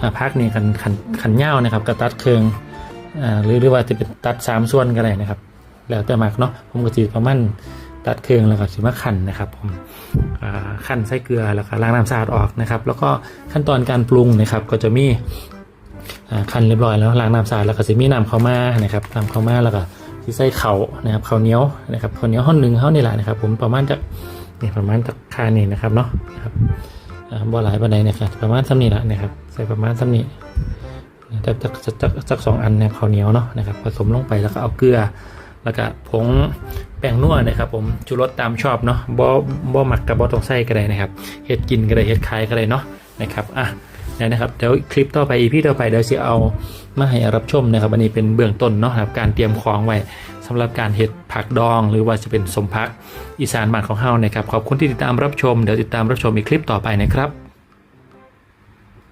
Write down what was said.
อ่าพักนี่ขันขันขันเง่านะครับก็ตัดเครื่องหรือหรือว่าจะเป็นตัดสามส่วนก็ได้นะครับ แล้วแต่มากเนาะผมก็จะประมาณตัดเครื่องแล้วก็สิมาขันนะครับผมขันใส่เกลือแล้วก็ล้างน้ำสะอาดออกนะครับ แล้วก็ขั้นตอนการปรุงนะครับ ก็จะมีขันเรียบร้อยแล้วล้างน้ำสะอาดแล้วก็จะมีน้ำข้าวมานะครับน้ำข้าวมาแล้วก็ที่ใส่เข่านะครับข้าวเหนียวนะครับข้าวเหนียวห่อหนึ่งเท่านี่แหละนะครับ ผมประมาณจะนี่ประมาณตะคานี่นะครับเนาะครับ บ่หลายปานใดนะครับประมาณซ้ำนี่แหละนะครับใส่ประมาณซ้ำนี่จักจักจักจักสองอันเนะครับข้าวเหนียวเนาะนะครับผสมลงไปแล้วก็เอาเกลือ แล้วก็ผงแป้งนัวนะครับ ผมชูรสตามชอบเนาะบ่บ่หมักกับบ่ต้องใส่ก็ได้นะครับเฮ็ดกินก็ได้เฮ็ดขายก็ได้เนาะนะครับอะเนี่ยนะครับเดี๋ยวคลิปต่อไปอีพีต่อไปเดี๋ยวสิเอามาให้รับชมนะครับอันนี้เป็นเบื้องต้นเนาะครับการเตรียมของไว้ สำหรับการเห็ดผักดอง หรือว่าจะเป็นสมพักอีสานบ้านของเฮานะครับขอบคุณที่ติดตามรับชมเดี๋ยวติดตามรับชมอีกคลิปต่อไปนะครับ